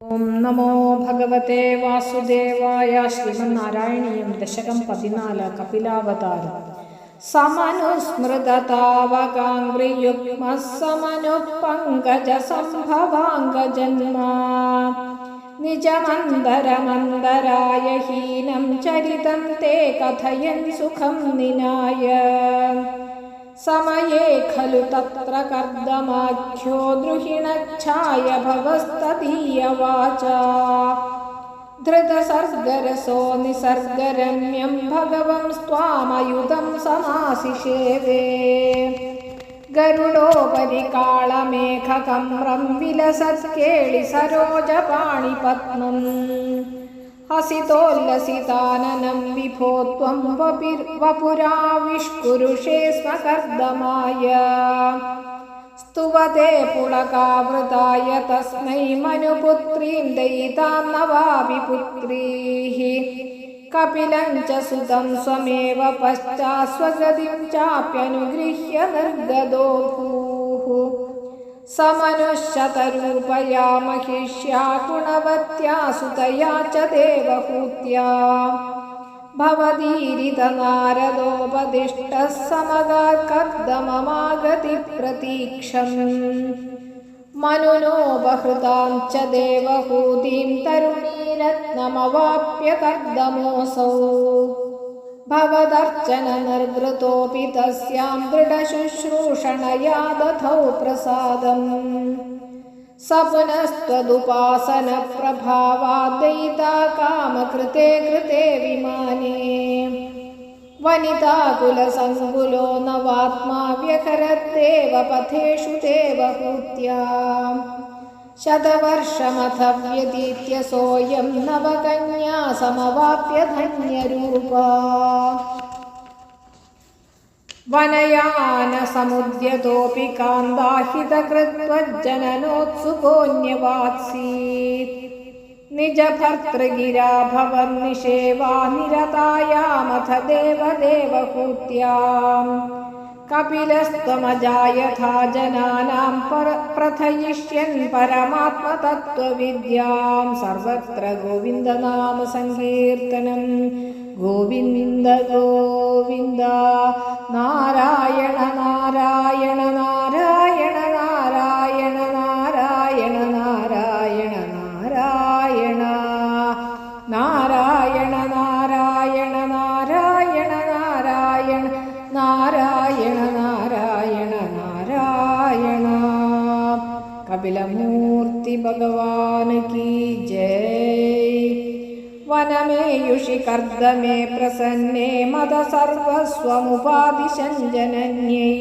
ഓം നമോ ഭഗവത്തെ വാസുദേവായ ശ്രീമന്നാരായണീയം ദശകം പതിനാല് കപിലാവതാരം. സമനുസ്മൃതതാവകാംഗ്രിയുഗ്മ സമനു പങ്കജ സംഭവാംഗജന്മാ നിജമന്തരമന്തരായ ഹീനം ചരിതം തേ കഥയൻ സുഖം നിനായ. समये खलु तत्र कर्दमाख्यो द्रुहिणच्छायभवस्तदीयवाचा धृतसर्गरसो निसर्गरम्यं भगवंस्त्वामयुधं समासिषेवे गरुडोपरि कालमेघकम्रं विलसत्केळि सरोजपाणिपद्मम् हसितोल्लसिताननं विभो त्वं वपिर् वपुराविष्कुरुषे स्म कर्दमाय स्तुवते पुलकावृताय तस्मै मनुपुत्रीं दयितां नवापि पुत्रीः कपिलं च सुतं स्वमेव पश्चात् स्वगतिं चाप्यनुगृह्य निर्गदो भूः समनुष्यतरूपया महिष्या गुणवत्या सुतया च देवहूत्या भवदीरितनारदोपदिष्टः समगात्कर्दममागतिप्रतीक्षम् मनुनोपहृतां च देवहूतिं तरुणीरत्नमवाप्य कर्दमोऽसौ भवदर्चननिर्वृतोऽपि तस्यां दृढशुश्रूषणया दधौ प्रसादम् स पुनस्त्वदुपासनप्रभावादयिता कामकृते कृते विमाने वनिताकुलसङ्कुलो नवात्मा व्यकरद्देव पथेषु ശതവർഷമഥ വ്യതീത്യ സോയം നവകന്യാ സമവാപ്യ ധന്യരൂപ വനയാനസമുദ്യതോപി കാന്താഹിതകൃത്വജ്ജനനോത്സുകോന്യവാത്സീത്. നിജഭർത്തൃഗിരാ ഭവൻ നിഷേവാ നിരതായാമഥ ദേവദേവകൂത്യാം കപിലസ്ത്വമജായഥാ ജനാനാം പര प्रथयिष्यन् परमात्मतत्त्वविद्यां सर्वत्र गोविन्दनामसङ्कीर्तनं गोविन्द गोविन्द नारायण नारायण नारायण नारायण नारायण नारायण नारायण नारायण नारायण नारायण नारायण नारायण കപിലമൂർത്തി ഭഗവാൻ കി ജയ്. വനമേയുഷി കർദ്ദമേ പ്രസന്നേ മത സർവസ്വമുപാദിശഞ്ജനന്യൈ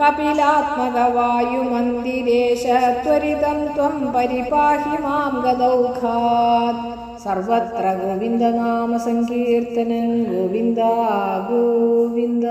കപിലാത്മകവായുമന്ദിരേശ ത്വരിതം ത്വം പരിപാഹി മാം ഗദൗഘാത് സർവത്ര ഗോവിന്ദനാമ സങ്കീർത്തനം ഗോവിന്ദ ഗോവിന്ദ.